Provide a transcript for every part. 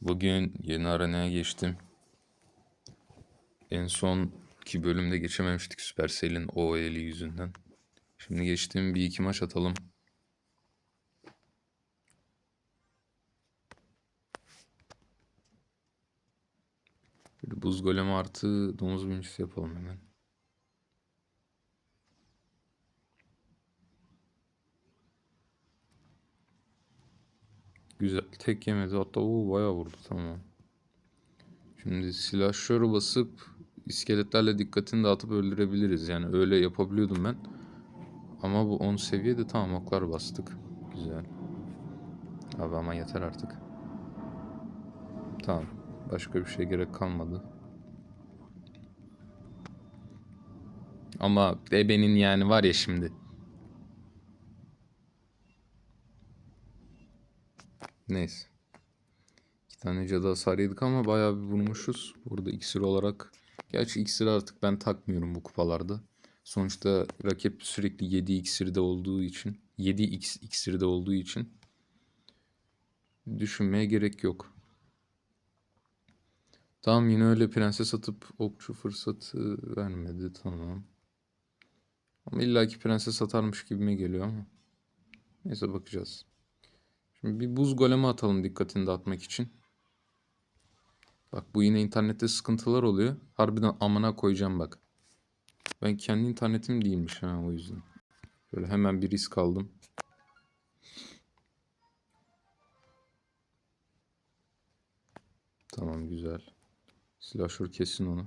Bugün yeni arenaya geçtim. En son ki bölümde geçememiştik Supercell'in OL'i yüzünden. Şimdi geçtim bir iki maç atalım. Bir buz golemi artı domuz bincisi yapalım hemen. Güzel. Tek yemedi. Hatta o bayağı vurdu. Tamam. Şimdi silahşörü basıp iskeletlerle dikkatini dağıtıp öldürebiliriz. Yani öyle yapabiliyordum ben. Ama bu 10 seviyede tamam oklar bastık. Güzel. Abi ama yeter artık. Tamam. Başka bir şey gerek kalmadı. Ama ebenin yani var ya şimdi. Neyse. İki tane cadı hasar yedik ama bayağı bir vurmuşuz. Burada iksir olarak. Gerçi iksir artık ben takmıyorum bu kupalarda. Sonuçta rakip sürekli 7 iksirde olduğu için. 7 x iksirde olduğu için. Düşünmeye gerek yok. Tamam yine öyle prenses atıp okçu fırsatı vermedi tamam. Ama illaki prenses atarmış gibime geliyor ama. Neyse bakacağız. Şimdi bir buz golemi atalım dikkatini dağıtmak için. Bak bu yine internette sıkıntılar oluyor. Harbiden amına koyacağım bak. Ben kendi internetim değilmiş ha o yüzden. Böyle hemen bir risk aldım. Tamam güzel. Silahşör kesin onu.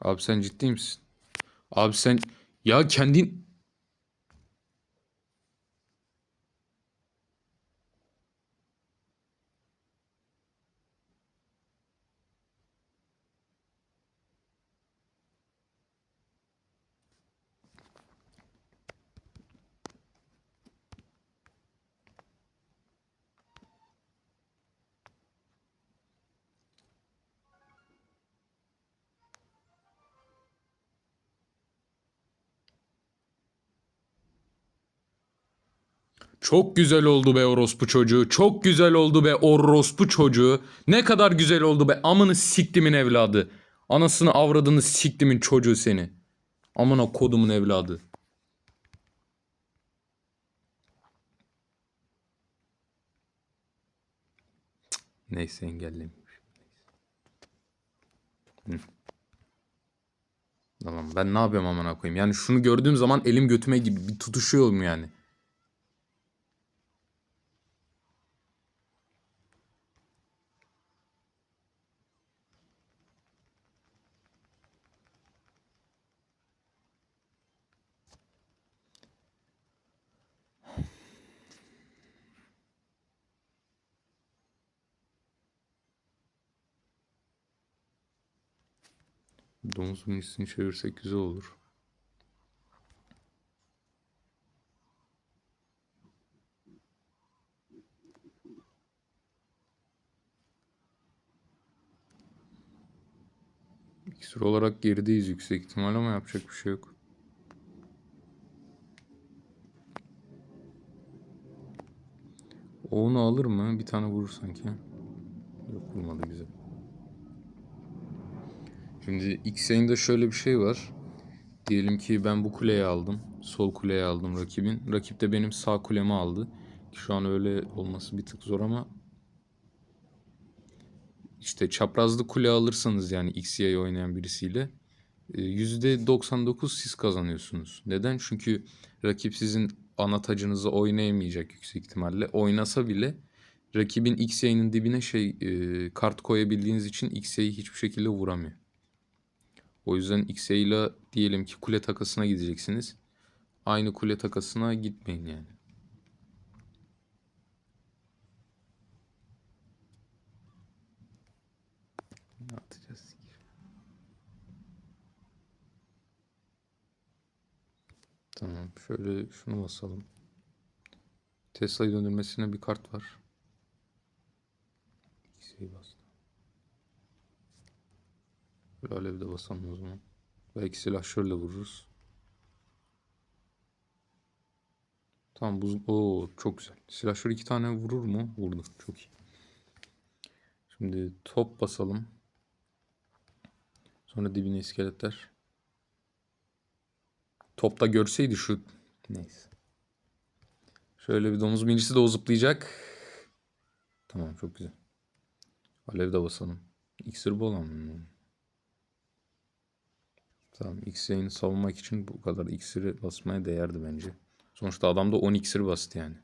Abi sen ciddi misin? Abi sen ya kendin Çok güzel oldu be orospu çocuğu. Çok güzel oldu be orospu çocuğu. Ne kadar güzel oldu be. Amını siktimin evladı. Anasını avradını siktimin çocuğu seni. Amına kodumun evladı. Neyse engelleyeyim. Hı. Tamam ben ne yapıyorum amına koyayım. Yani şunu gördüğüm zaman elim götüme gibi bir tutuşuyorum yani. Domuz minisini çevirsek güzel olur. İksir olarak gerideyiz yüksek ihtimal ama yapacak bir şey yok. O onu alır mı? Bir tane vurur sanki. Yok vurmadı güzel. Şimdi X yayında şöyle bir şey var. Diyelim ki ben bu kuleyi aldım. Sol kuleyi aldım rakibin. Rakip de benim sağ kulemi aldı. Şu an öyle olması bir tık zor ama işte çaprazlı kule alırsanız yani XY oynayan birisiyle e, %99 siz kazanıyorsunuz. Neden? Çünkü rakip sizin ana tacınızı oynayamayacak yüksek ihtimalle. Oynasa bile rakibin XY'nin dibine şey e, kart koyabildiğiniz için XY'yi hiçbir şekilde vuramıyor. O yüzden XY ile diyelim ki kule takasına gideceksiniz. Aynı kule takasına gitmeyin yani. Ne atacağız ki? Tamam. Şöyle şunu basalım. Tesla'yı döndürmesine bir kart var. X'yi bastım. Böyle alev de basalım o zaman. Belki silahşörle vururuz. Tamam buz... Oo çok güzel. Silahşör iki tane vurur mu? Vurdu. Çok iyi. Şimdi top basalım. Sonra dibine iskeletler. Topta görseydi şu... Neyse. Şöyle bir domuz binicisi de o zıplayacak. Tamam çok güzel. Alev de basalım. İksir bol ama. Tamam X yayını savunmak için bu kadar iksiri basmaya değerdi bence. Sonuçta adam da 10 iksir bastı yani.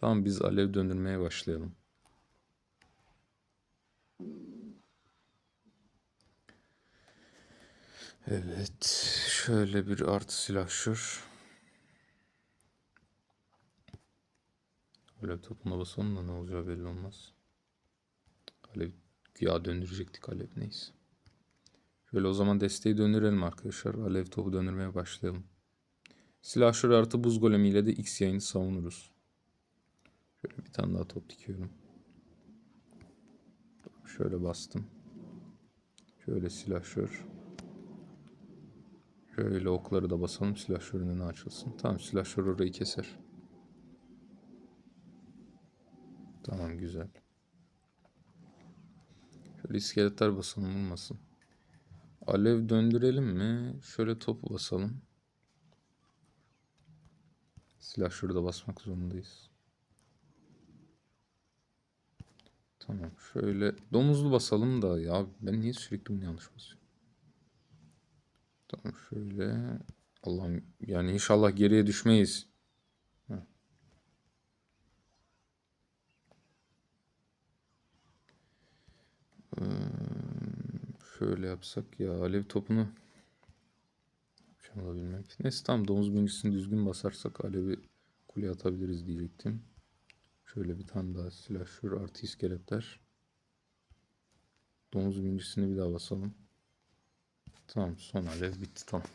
Tamam biz alev döndürmeye başlayalım. Evet. Şöyle bir artı silahşör. Alev topuna basalım da ne olacağı belli olmaz. Alev güya döndürecektik alev neyse. Şöyle o zaman desteği döndürelim arkadaşlar. Alev topu döndürmeye başlayalım. Silahşör artı buz golemiyle de X yayını savunuruz. Şöyle bir tane daha top dikiyorum. Şöyle bastım. Şöyle silahşör. Şöyle okları da basalım silahşörün önü açılsın. Tamam silahşör orayı keser. Tamam güzel. Şöyle iskeletler basalım olmasın. Alev döndürelim mi? Şöyle topu basalım. Silah şurada basmak zorundayız. Tamam şöyle domuzlu basalım da ya ben niye sürekli bunu yanlış basıyorum? Tamam şöyle Allah'ım yani inşallah geriye düşmeyiz. Heh. Ee, şöyle yapsak ya alev topunu olabilmek. Neyse tamam domuz birincisini düzgün basarsak alevi kuleye atabiliriz diyecektim. Şöyle bir tane daha silahşör artı iskeletler. Domuz birincisini bir daha basalım. Tamam son alev bitti tamam.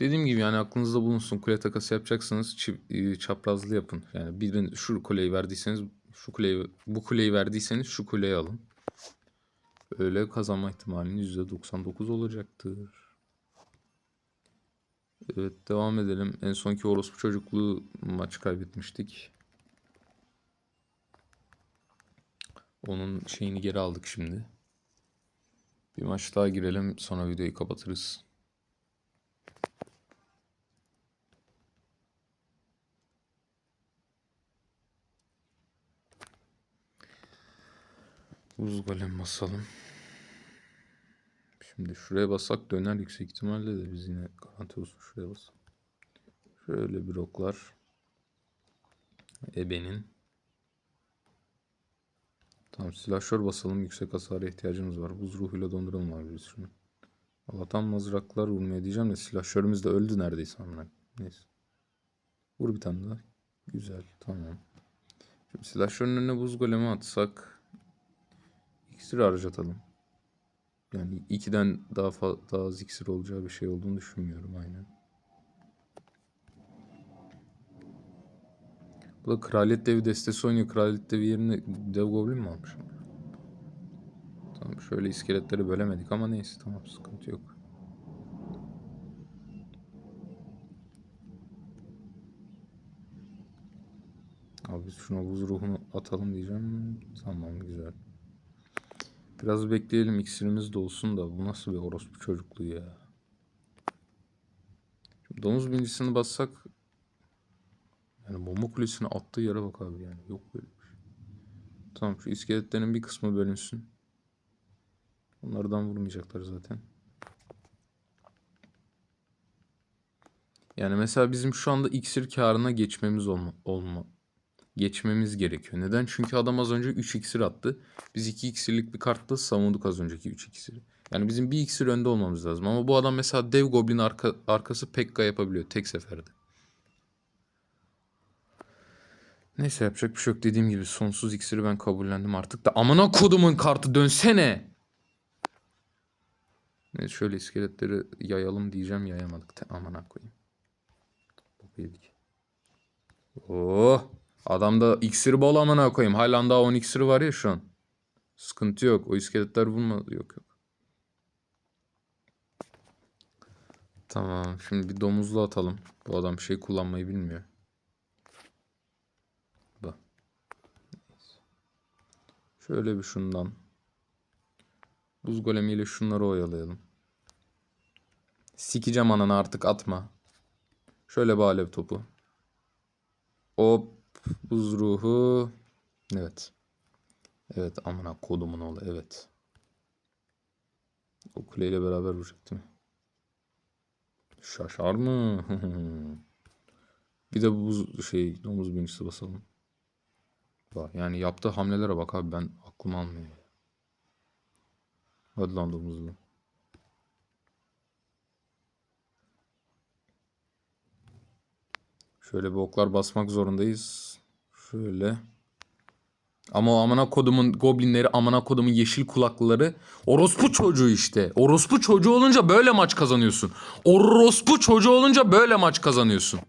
Dediğim gibi yani aklınızda bulunsun kule takası yapacaksanız e, çaprazlı yapın. Yani birin şu kuleyi verdiyseniz şu kuleyi bu kuleyi verdiyseniz şu kuleyi alın. Öyle kazanma ihtimaliniz %99 olacaktır. Evet devam edelim. En sonki orospu çocukluğu maçı kaybetmiştik. Onun şeyini geri aldık şimdi. Bir maç daha girelim sonra videoyu kapatırız. Buz golem basalım. Şimdi şuraya basak döner yüksek ihtimalle de biz yine garanti olsun şuraya basalım. Şöyle bir oklar. Ebenin. Tamam silahşör basalım. Yüksek hasara ihtiyacımız var. Buz ruhuyla donduralım abi biz şunu. Allah'tan mızraklar vurmaya diyeceğim de silahşörümüz de öldü neredeyse amına. Neyse. Vur bir tane daha. Güzel tamam. Şimdi silahşörün önüne buz golemi atsak iksir harcatalım. Yani ikiden daha fazla daha az iksir olacağı bir şey olduğunu düşünmüyorum aynen. Bu da Kraliyet Devi destesi oynuyor. Kraliyet Devi yerine Dev Goblin mi almış? Tamam şöyle iskeletleri bölemedik ama neyse tamam sıkıntı yok. Abi şuna buz ruhunu atalım diyeceğim. Tamam güzel. Biraz bekleyelim iksirimiz de olsun da bu nasıl bir orospu çocukluğu ya. Şimdi domuz bincisini bassak yani bomba kulesine attığı yere bak abi yani yok böyle bir şey. Tamam şu iskeletlerin bir kısmı bölünsün. Onlardan vurmayacaklar zaten. Yani mesela bizim şu anda iksir karına geçmemiz olma, olma geçmemiz gerekiyor. Neden? Çünkü adam az önce 3 iksir attı. Biz 2 iksirlik bir kartla savunduk az önceki 3 iksiri. Yani bizim bir iksir önde olmamız lazım. Ama bu adam mesela dev goblin arka, arkası Pekka yapabiliyor tek seferde. Neyse yapacak bir şey yok. Dediğim gibi sonsuz iksiri ben kabullendim artık da. Amına kodumun kartı dönsene. Neyse şöyle iskeletleri yayalım diyeceğim yayamadık. Amına koyayım. Boku yedik. Oh. Adamda iksiri bol amına koyayım. Hala daha 10 iksiri var ya şu an. Sıkıntı yok. O iskeletler vurma. Yok yok. Tamam. Şimdi bir domuzlu atalım. Bu adam şey kullanmayı bilmiyor. Bak. Şöyle bir şundan. Buz golemiyle şunları oyalayalım. Sikeceğim ananı artık atma. Şöyle bir alev topu. Hop. Buz ruhu. Evet. Evet amına kodumun oğlu evet. O kuleyle beraber vuracak değil? Şaşar mı? bir de buz şey domuz binicisi basalım. Bak yani yaptığı hamlelere bak abi ben aklım almıyor. Hadi lan domuzlu. Şöyle bir oklar basmak zorundayız. Şöyle. Ama o amına kodumun goblinleri, amına kodumun yeşil kulaklıları orospu çocuğu işte. Orospu çocuğu olunca böyle maç kazanıyorsun. Orospu çocuğu olunca böyle maç kazanıyorsun.